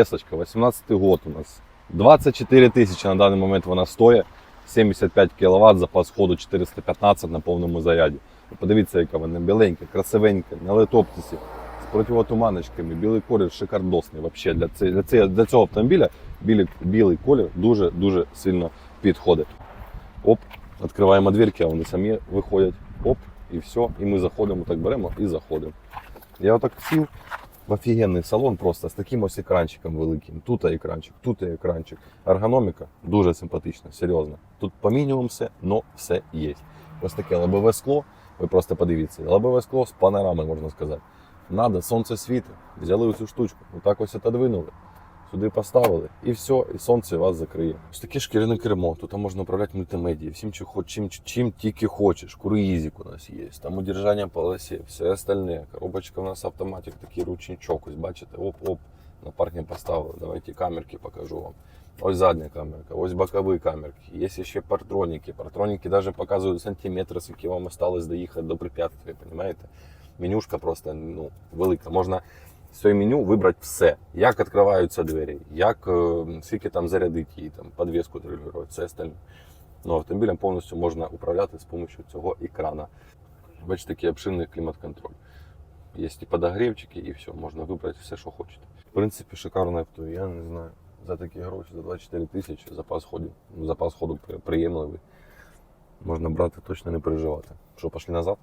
Теслочка, 18 год у нас. 24 тисячі на даний момент вона стоїть. 75 кВт, запас ходу 415 на повному заряді. Подивіться, яка вона біленька, красивенька, на летоптисі, з противотуманочками, білий колір шикардосний. Вообще для, для, це- для цього автомобіля білий, білий колір дуже-дуже сильно підходить. Оп, відкриваємо дверки, а вони самі виходять. Оп, і все. І ми заходимо, так беремо і заходимо. Я отак сів в офігенний салон просто з таким ось екранчиком великим. Тут екранчик, тут екранчик. Ергономіка дуже симпатична, серйозно. Тут по мінімум все, але все є. Ось таке лобове скло, ви просто подивіться. Лобове скло з панорами, можна сказати. Надо, сонце світить. Взяли цю штучку, отак ось отодвинули. Сюди поставили, і все, і сонце вас закриє. Ось таке шкіряне кермо. Тут можна управляти мультимедією, всім, чим, хоч- чим, чим тільки хочеш. Круїзик у нас є, там удержання полосі, все остальне. Коробочка у нас автоматик, такий ручничок. Ось бачите, оп-оп, на паркінг поставили. Давайте камерки покажу вам. Ось задня камерка, ось бокові камерки. Є ще партроніки. Партроніки навіть показують сантиметри, скільки вам осталось доїхати до препятствия, розумієте? Менюшка просто ну, велика. Можна з меню вибрати все. Як відкриваються двері, як е, скільки там зарядити її, там, підвіску регулювати, все остальне. Ну, автомобілем повністю можна управляти з допомогою цього екрана. Бачите, такий обширний клімат-контроль. Є і подогрівчики, і все, можна вибрати все, що хочете. В принципі, шикарне авто, я не знаю. За такі гроші, за 24 тисячі запас ходу. Запас ходу приємливий. Можна брати, точно не переживати. Що, пішли назад?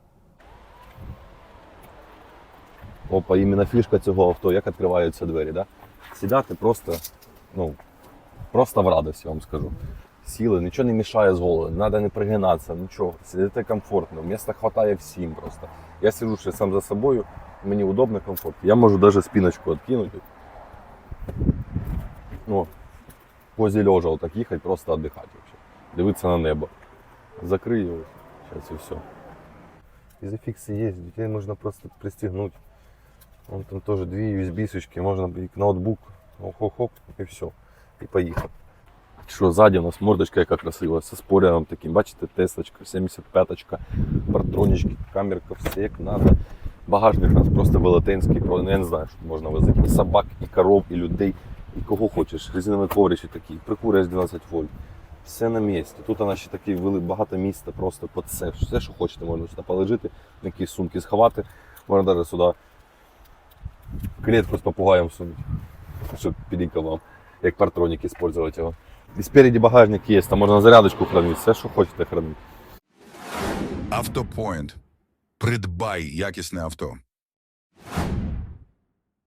Опа, іменно фішка цього авто, як відкриваються двері, да? Сідати просто, ну, просто в радості, вам скажу. Сіли, нічого не мішає з голови, треба не пригинатися, нічого. Сидите комфортно, місця вистачає всім просто. Я сиджу ще сам за собою, мені удобно, комфортно. Я можу навіть спиночку відкинути. Ну, позі лежа отак їхати, просто віддихати. Дивитися на небо. Закрию зараз і все. Изофиксы есть, детей можно просто пристегнуть. Вон там тоже две USB-сочки, можно и к ноутбук, хоп-хоп, и все. І поїхав. Що ззаді у нас мордочка яка красива, зі спойлером таким, бачите, Теслочка, 75-очка, партронічки, камерка, все як надо. Багажник у нас просто велетенський, ну, я не знаю, що можна возити. І собак, і коров, і людей, і кого хочеш. Резинові ковричі такі, прикури 12 вольт. Все на місці. Тут у нас ще такі вели- багато місця просто під все. Все, що хочете, можна сюди полежити, якісь сумки сховати. Можна навіть сюди клітку з попугаєм сунуть, щоб підійка вам, як партронік використовувати його. І спереді багажник є, там можна зарядочку хранити, все, що хочете хранити. Автопоінт. Придбай якісне авто.